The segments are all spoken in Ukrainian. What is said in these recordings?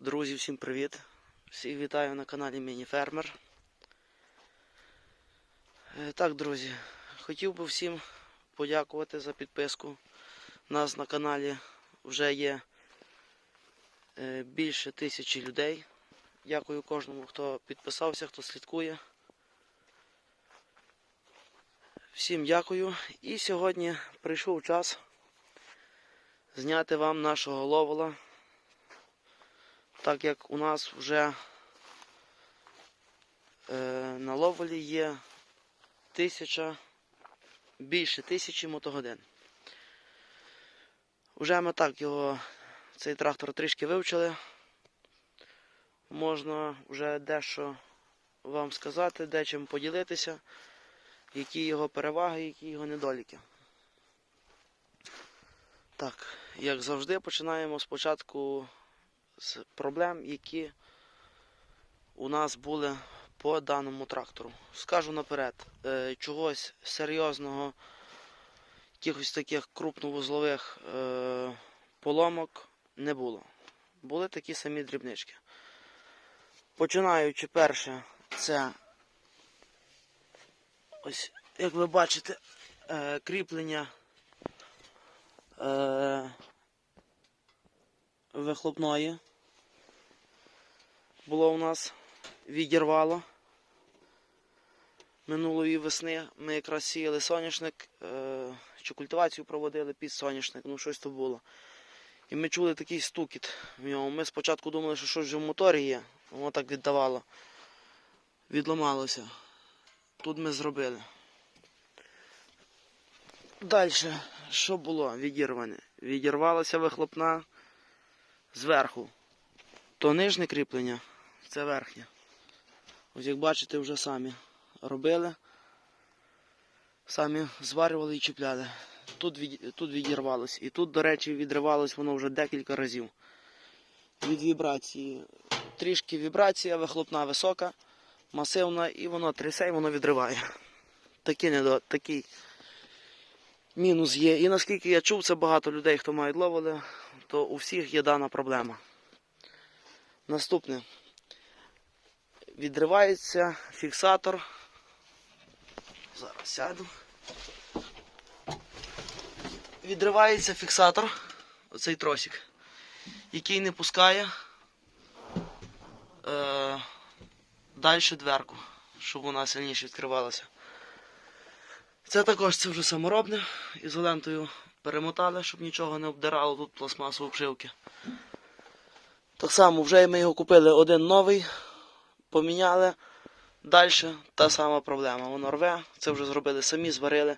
Друзі, всім привіт! Всіх вітаю на каналі Міні-Фермер. Е, Так, друзі, хотів би всім подякувати за підписку. У нас на каналі вже є е, більше тисячі людей. Дякую кожному, хто підписався, хто слідкує. Всім дякую. І сьогодні прийшов час зняти вам нашого ловола так як у нас вже е, на ловолі є тисяча, більше тисячі мотогодин. Вже ми так його, цей трактор трішки вивчили. Можна вже дещо вам сказати, дечим поділитися, які його переваги, які його недоліки. Так, як завжди, починаємо спочатку з проблем, які у нас були по даному трактору. Скажу наперед, е, чогось серйозного, якихось таких крупновузлових е, поломок не було. Були такі самі дрібнички. Починаючи перше, це ось, як ви бачите, е, кріплення вихлопної було у нас відірвало. Минулої весни ми якраз сіяли соняшник, е, чи культивацію проводили під соняшник, ну щось то було. І ми чули такий стукіт в ньому. Ми спочатку думали, що щось вже в моторі є, воно так віддавало. Відламалося. Тут ми зробили. Далі, що було відірване? Відірвалася вихлопна зверху. То нижнє кріплення, це верхнє. Ось як бачите, вже самі робили. Самі зварювали і чіпляли. Тут, від, тут відірвалось. І тут, до речі, відривалось воно вже декілька разів. Від вібрації. Трішки вібрація, вихлопна висока, масивна, і воно трясе, і воно відриває. Такий, недо, такий мінус є. І наскільки я чув, це багато людей, хто мають ловили, то у всіх є дана проблема. Наступне. Відривається фіксатор. Зараз сяду. Відривається фіксатор, оцей тросик, який не пускає е, далі дверку, щоб вона сильніше відкривалася. Це також це вже саморобне. Ізолентою перемотали, щоб нічого не обдирало тут пластмасу обшивки. Так само вже ми його купили один новий, поміняли. Далі та сама проблема. Воно рве, це вже зробили самі, зварили.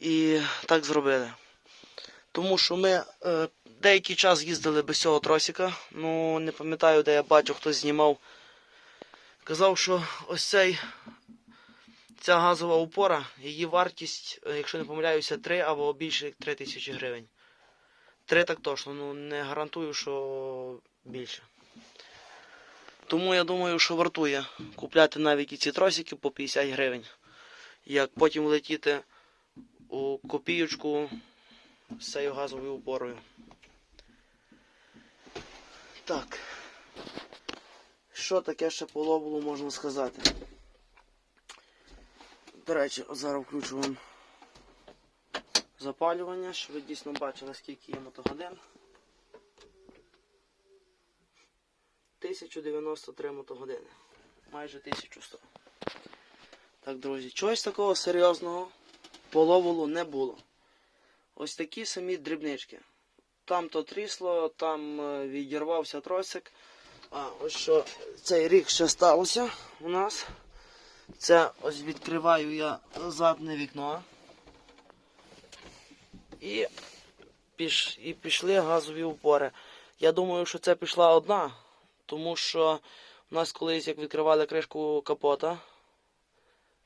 І так зробили. Тому що ми е, деякий час їздили без цього тросика. Ну, не пам'ятаю, де я бачу, хтось знімав. Казав, що ось цей ця газова опора, її вартість, е, якщо не помиляюся, 3 або більше 3 тисячі гривень. 3 так точно, ну не гарантую, що більше. Тому я думаю, що вартує купляти навіть і ці тросики по 50 гривень. Як потім летіти у копійочку з цією газовою опорою. Так. Що таке ще по лобулу можна сказати? До речі, зараз включу вам запалювання, щоб ви дійсно бачили, скільки є мотогодин. 1093 мотогодини. Майже 1100. Так, друзі, чогось такого серйозного по ловолу не було. Ось такі самі дрібнички. Там то трісло, там е, відірвався тросик. А ось що цей рік ще сталося у нас. Це ось відкриваю я задне вікно. І, піш, і пішли газові упори. Я думаю, що це пішла одна, тому що у нас колись, як відкривали кришку капота,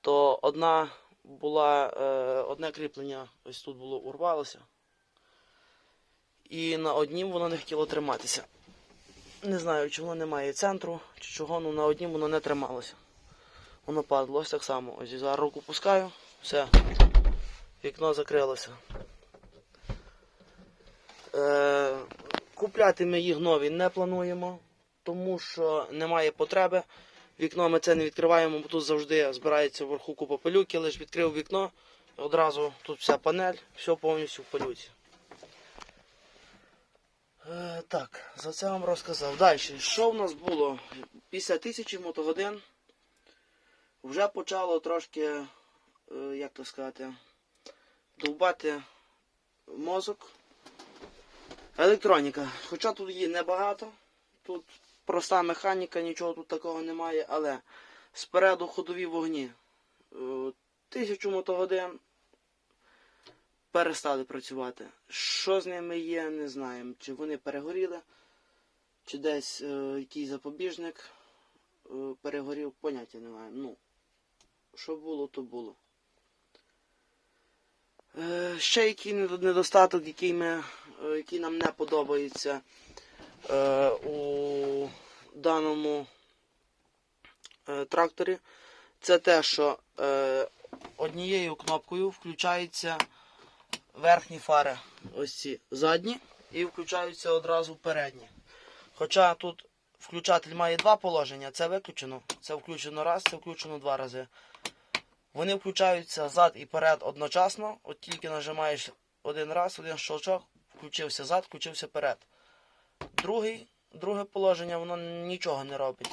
то одна була, е, одне кріплення ось тут було урвалося. І на однім воно не хотіло триматися. Не знаю, чи воно не центру, чи чого, але на однім воно не трималося. Воно падало ось так само. Ось зараз руку пускаю, все, вікно закрилося. Е, Купляти ми їх нові не плануємо, тому що немає потреби. Вікно ми це не відкриваємо, бо тут завжди збирається вверху купа пилюки, лише відкрив вікно, одразу тут вся панель, все повністю в пилюці. Е, так, за це вам розказав. Далі, що в нас було? Після тисячі мотогодин вже почало трошки, е, як то сказати, довбати мозок. Електроніка. Хоча тут її небагато, тут проста механіка, нічого тут такого немає, але спереду ходові вогні. Е, Тисячу мотогодин перестали працювати. Що з ними є, не знаємо. Чи вони перегоріли, чи десь е, якийсь запобіжник е, перегорів, поняття не маємо. Ну, що було, то було. Е, ще який недостаток, який, ми, е, який нам не подобається е, у даному е, тракторі, це те, що е, однією кнопкою включаються верхні фари, ось ці задні, і включаються одразу передні. Хоча тут включатель має два положення, це виключено, це включено раз, це включено два рази. Вони включаються зад і перед одночасно, от тільки нажимаєш один раз, один щелчок, включився зад, включився перед. Другий, друге положення, воно нічого не робить.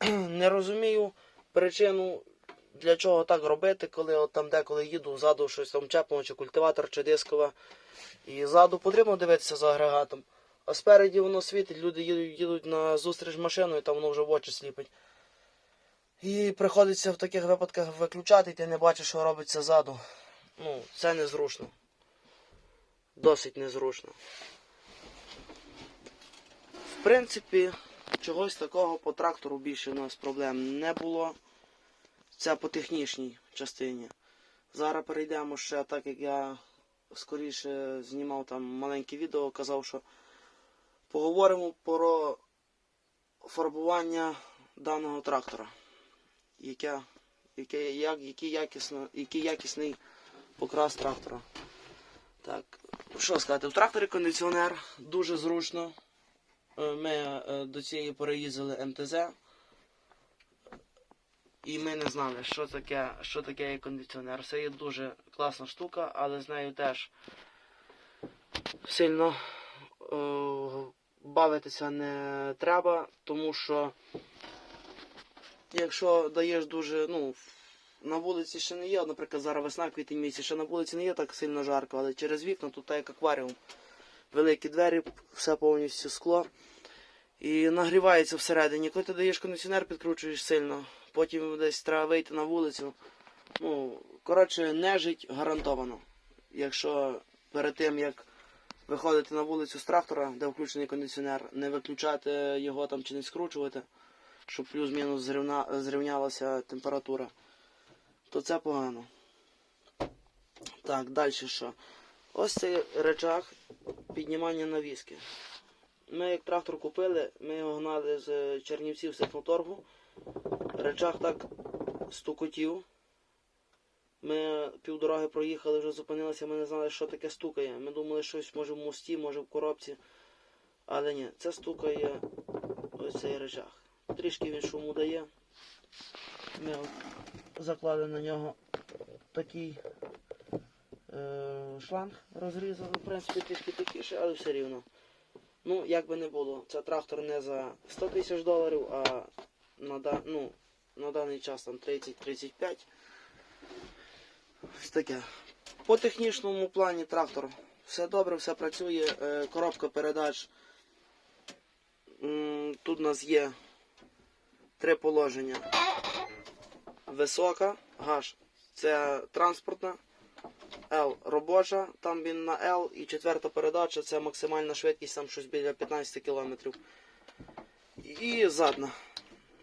Не розумію причину, для чого так робити, коли от там деколи їду, ззаду щось там чеплено, чи культиватор, чи дискова. І ззаду потрібно дивитися за агрегатом. А спереді воно світить, люди їдуть, на зустріч машиною, там воно вже в очі сліпить. І приходиться в таких випадках виключати, і ти не бачиш, що робиться ззаду. Ну, це незручно. Досить незручно. Принципі, чогось такого по трактору більше у нас проблем не було. Це по технічній частині. Зараз перейдемо ще, так як я скоріше знімав там маленьке відео, казав, що поговоримо про фарбування даного трактора. Яке, яке, як, який, якісно, який якісний покрас трактора. Так, що сказати, в тракторі кондиціонер дуже зручно. Е, Ми е, до цієї пори їздили МТЗ. І ми не знали, що таке, що таке є кондиціонер. Це є дуже класна штука, але з нею теж сильно е, бавитися не треба, тому що якщо даєш дуже, ну, на вулиці ще не є, наприклад, зараз весна, квітень місяць, ще на вулиці не є так сильно жарко, але через вікна тут так як акваріум. Великі двері, все повністю скло. І нагрівається всередині. Коли ти даєш кондиціонер, підкручуєш сильно. Потім десь треба вийти на вулицю. Ну, коротше, нежить гарантовано. Якщо перед тим, як виходити на вулицю з трактора, де включений кондиціонер, не виключати його там чи не скручувати, щоб плюс-мінус зрівна... зрівнялася температура, то це погано. Так, далі що? Ось цей речах піднімання навіски. Ми як трактор купили, ми його гнали з Чернівців з техноторгу. Речах так стукотів. Ми півдороги проїхали, вже зупинилися, ми не знали, що таке стукає. Ми думали, щось може в мості, може в коробці. Але ні, це стукає ось цей речах. Трішки він шуму дає. Ми заклали на нього такий шланг, розрізали, в принципі, трішки такіше, але все рівно. Ну, як би не було, це трактор не за 100 тисяч доларів, а на, ну, на даний час там 30-35. Ось таке. По технічному плані трактор все добре, все працює. Е, коробка передач. Тут у нас є три положення. Висока, гаш це транспортна. L робоча, там він на L і четверта передача це максимальна швидкість, там щось біля 15 км. І задна.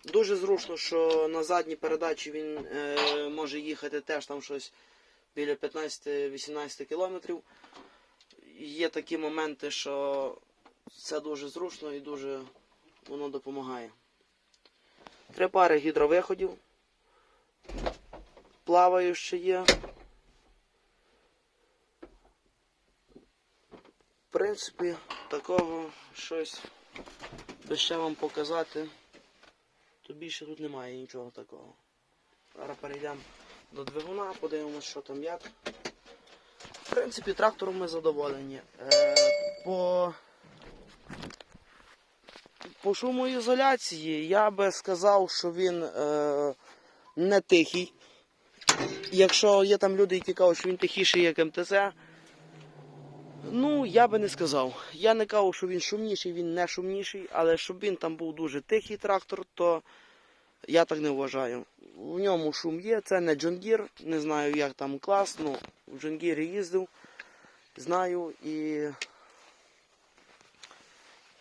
Дуже зручно, що на задній передачі він е, може їхати теж там щось біля 15-18 км. Є такі моменти, що це дуже зручно і дуже воно допомагає. Три пари гідровиходів. Плаваючі є. В принципі, такого щось би ще вам показати, то більше тут немає нічого такого. Зараз перейдемо до двигуна, подивимося, що там як. В принципі, трактором ми задоволені. Е, по, по шумоізоляції я би сказав, що він е, не тихий. Якщо є там люди, які кажуть, що він тихіший, як МТЗ, ну я би не сказав. Я не кажу, що він шумніший, він не шумніший, але щоб він там був дуже тихий трактор, то я так не вважаю. В ньому шум є, це не Джонгір, не знаю, як там клас, ну в Джонгірі їздив, знаю і,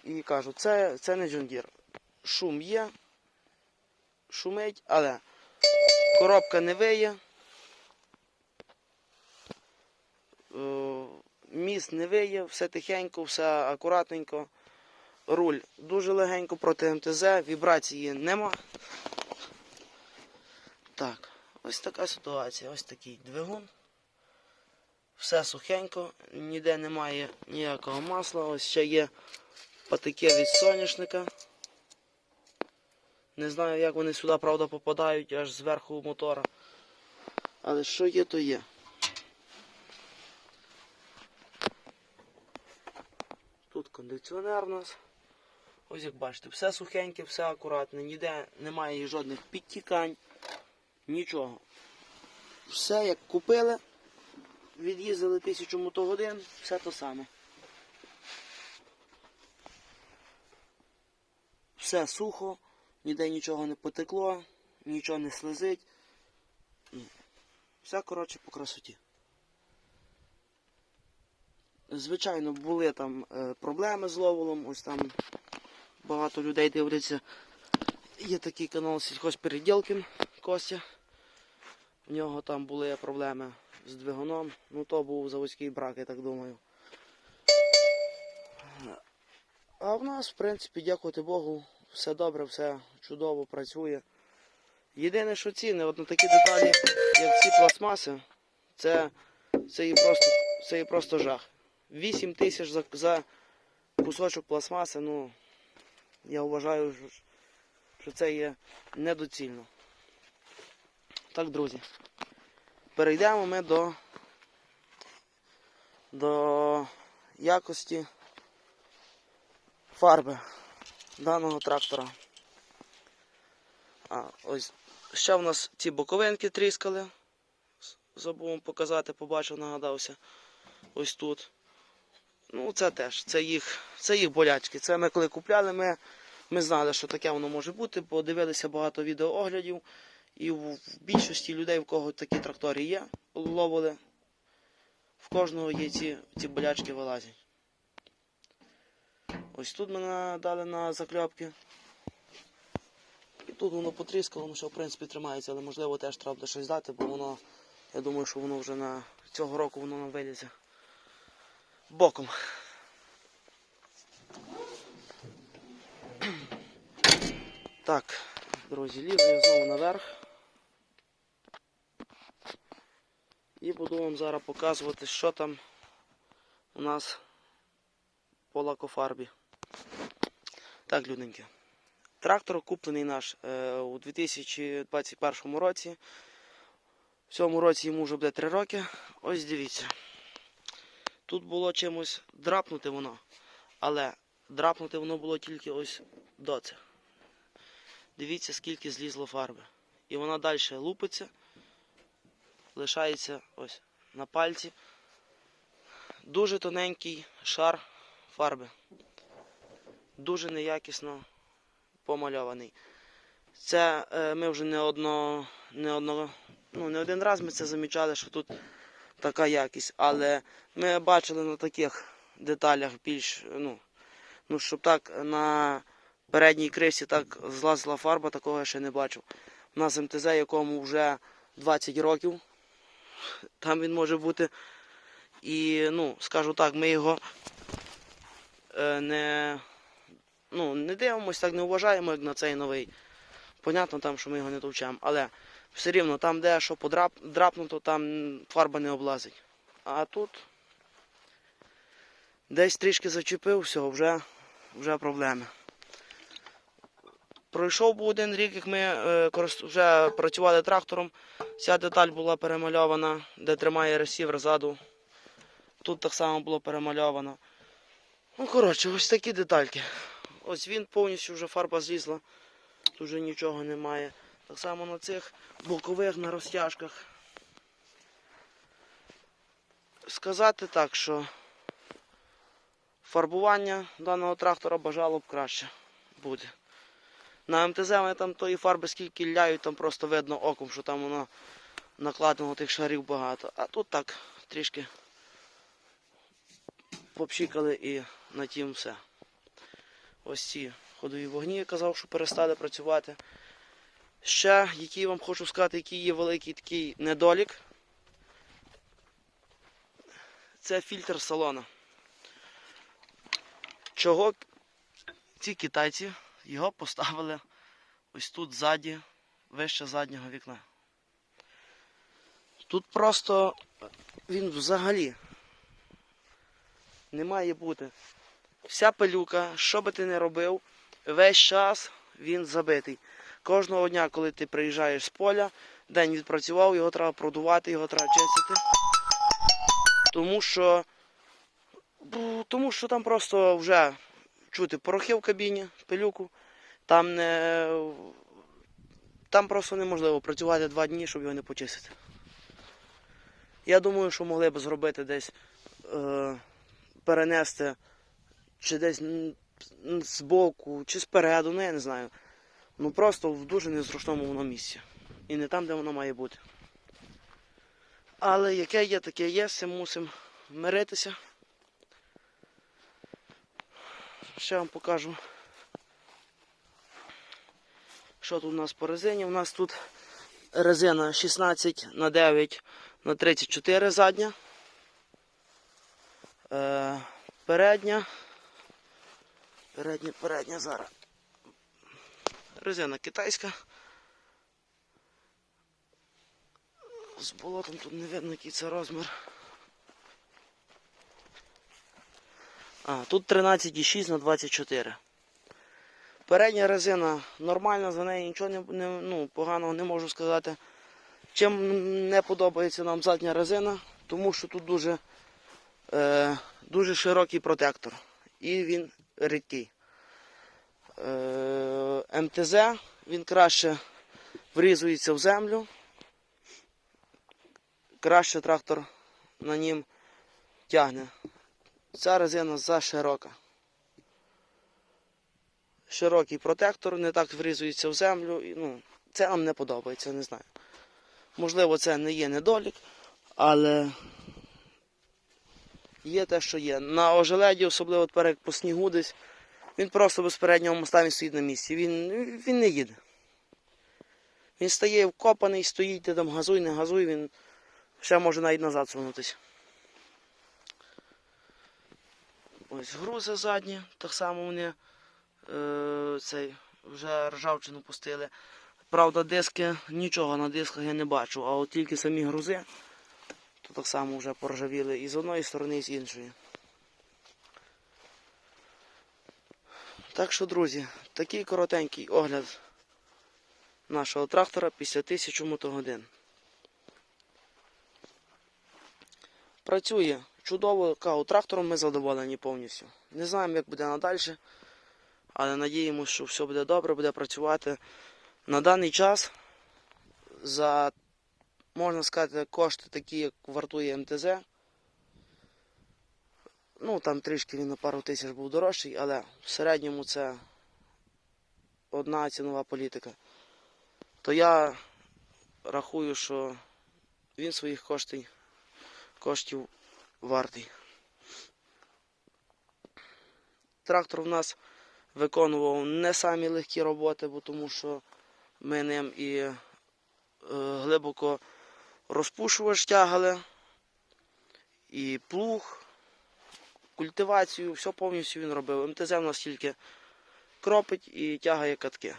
і кажу, це, це не Джонгір. Шум є, шумить, але коробка не виє. Міст не виє, все тихенько, все акуратненько. Руль дуже легенько проти МТЗ, вібрації нема. Так, ось така ситуація, ось такий двигун. Все сухенько, ніде немає ніякого масла. Ось ще є патики від соняшника. Не знаю, як вони сюди, правда, попадають аж зверху мотора. Але що є, то є. Кондиціонер у нас. Ось як бачите, все сухеньке, все акуратне, ніде немає жодних підтікань, нічого. Все як купили, від'їздили тисячу мотогодин, все то саме. Все сухо, ніде нічого не потекло, нічого не слизить. Ну, Все, коротше, по красоті. Звичайно, були там е, проблеми з ловолом, ось там багато людей дивляться. Є такий канал сільхозпереділки Костя. В нього там були проблеми з двигуном. Ну то був заводський брак, я так думаю. А в нас, в принципі, дякувати Богу, все добре, все чудово працює. Єдине, що ціни, от на такі деталі, як ці пластмаси, це, це, є просто, це є просто жах. 8 тисяч за, за кусочок пластмаси, ну, я вважаю, що- це є недоцільно. Так, друзі. Перейдемо ми до, до якості фарби даного трактора. А, ось ще в нас ці боковинки тріскали. Забув показати, побачив, нагадався. Ось тут. Ну, це теж, це їх, це їх болячки. Це ми коли купляли, ми, ми знали, що таке воно може бути, подивилися багато відеооглядів. І в, більшості людей, в кого такі трактори є, ловили, в кожного є ці, ці болячки вилазять. Ось тут мене дали на закльопки. І тут воно потріскало, ну що в принципі тримається, але можливо теж треба щось дати, бо воно, я думаю, що воно вже на цього року воно нам вилізе боком. Так, друзі, лізу я знову наверх. І буду вам зараз показувати, що там у нас по лакофарбі. Так, люденьки. Трактор куплений наш е, у 2021 році. В цьому році йому вже буде 3 роки. Ось дивіться. Тут було чимось драпнути воно, але драпнути воно було тільки ось до це. Дивіться, скільки злізло фарби. І вона далі лупиться, лишається ось на пальці. Дуже тоненький шар фарби. Дуже неякісно помальований. Це е, ми вже не одно, не одно, ну не один раз ми це замічали, що тут така якість, але ми бачили на таких деталях більш, ну, ну щоб так на передній крисі так злазила фарба, такого я ще не бачив. У нас МТЗ, якому вже 20 років, там він може бути. І, ну, скажу так, ми його е, не, ну, не дивимося, так не вважаємо, як на цей новий. Понятно там, що ми його не товчемо, але все рівно там, де що драпнуто, там фарба не облазить. А тут Десь трішки зачепив, все, вже, вже проблеми. Пройшов був один рік, як ми е, вже працювали трактором. Ця деталь була перемальована, де тримає ресівер ззаду. Тут так само було перемальовано. Ну, коротше, ось такі детальки. Ось він повністю вже фарба злізла. Тут вже нічого немає. Так само на цих бокових на розтяжках. Сказати так, що фарбування даного трактора бажало б краще буде. На МТЗ вони там тої фарби скільки ляють, там просто видно оком, що там воно накладено тих шарів багато. А тут так трішки попшикали і на тім все. Ось ці ходові вогні, я казав, що перестали працювати. Ще, який вам хочу сказати, який є великий такий недолік. Це фільтр салона. Чого ці китайці його поставили ось тут ззаді, вище заднього вікна. Тут просто він взагалі не має бути. Вся пилюка, що би ти не робив, весь час він забитий. Кожного дня, коли ти приїжджаєш з поля, день відпрацював, його треба продувати, його треба чистити. Тому що, тому що там просто вже чути порохи в кабіні, пилюку. Там не. Там просто неможливо працювати два дні, щоб його не почистити. Я думаю, що могли б зробити десь е, перенести чи десь збоку, чи спереду, ну я не знаю. Ну просто в дуже незручному воно місці. І не там, де воно має бути. Але яке є, таке є, з цим мусимо миритися. Ще вам покажу. Що тут у нас по резині? У нас тут резина 16 на 9 на 34 задня. Е, передня. Передня, передня зараз. Резина китайська. З болотом тут не видно, який це розмір. А, тут 13,6 на 24. Передня резина нормальна, за неї нічого не, не, ну, поганого не можу сказати. Чим не подобається нам задня резина, тому що тут дуже, е, дуже широкий протектор і він рідкий. Е, МТЗ він краще врізується в землю, краще трактор на нім тягне. Ця резина заширока. Широкий протектор, не так врізується в землю. І, ну, це нам не подобається, не знаю. Можливо, це не є недолік, але є те, що є. На ожеледі, особливо тепер як по снігу десь, він просто без переднього моста він стоїть на місці. Він, він не їде. Він стає вкопаний, стоїть, ти там газуй, не газуй, він ще може навіть назад сунутися. Ось грузи задні, так само вони е, цей, вже ржавчину пустили. Правда, диски, нічого на дисках я не бачу, а от тільки самі грузи, то так само вже поржавіли і з одної сторони, і з іншої. Так що, друзі, такий коротенький огляд нашого трактора після 1000 мотогодин. Працює чудово, кажу, трактором ми задоволені повністю. Не знаємо, як буде надалі, але надіємося, що все буде добре, буде працювати. На даний час за, можна сказати, кошти такі, як вартує МТЗ. Ну, там трішки він на пару тисяч був дорожчий, але в середньому це одна цінова політика. То я рахую, що він своїх коштів, коштів вартий. Трактор в нас виконував не самі легкі роботи, бо тому що ми ним і е, глибоко розпушувач тягали, і плуг, культивацію, все повністю він робив. МТЗ в нас тільки кропить і тягає катки.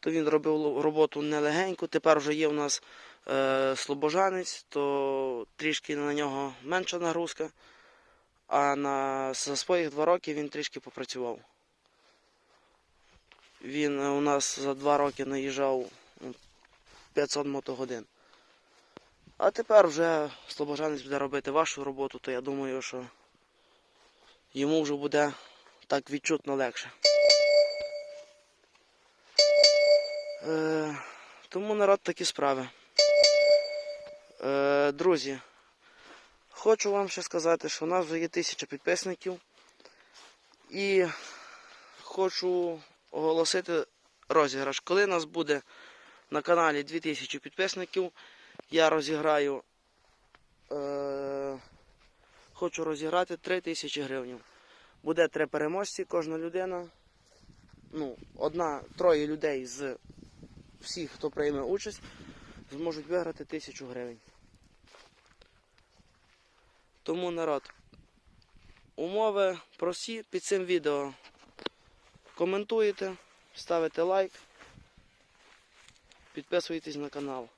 То він робив роботу нелегеньку. Тепер вже є у нас е, слобожанець, то трішки на нього менша нагрузка. А на, за своїх два роки він трішки попрацював. Він е, у нас за два роки наїжджав ну, 500 мотогодин. А тепер вже слобожанець буде робити вашу роботу, то я думаю, що йому вже буде так відчутно легше. Е, тому народ такі справи. Е, друзі, хочу вам ще сказати, що у нас вже є тисяча підписників. І хочу оголосити розіграш. Коли нас буде на каналі 2000 підписників, я розіграю. Е, хочу розіграти 3000 гривень. Буде три переможці, кожна людина. Ну, одна, троє людей з всіх, хто прийме участь, зможуть виграти 1000 гривень. Тому народ. Умови прості під цим відео. Коментуєте, ставите лайк, підписуєтесь на канал.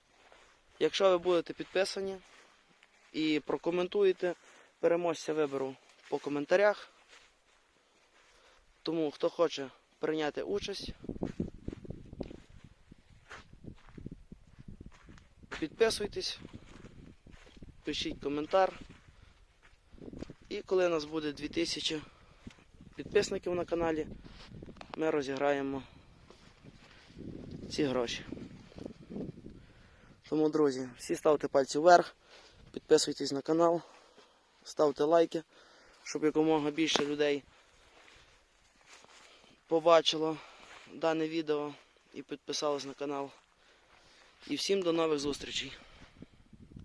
Якщо ви будете підписані і прокоментуєте, переможця виберу по коментарях. Тому хто хоче прийняти участь, підписуйтесь, пишіть коментар. І коли у нас буде 2000 підписників на каналі, ми розіграємо ці гроші. Тому, друзі, всі ставте пальці вверх, підписуйтесь на канал, ставте лайки, щоб якомога більше людей побачило дане відео і підписалось на канал. І всім до нових зустрічей!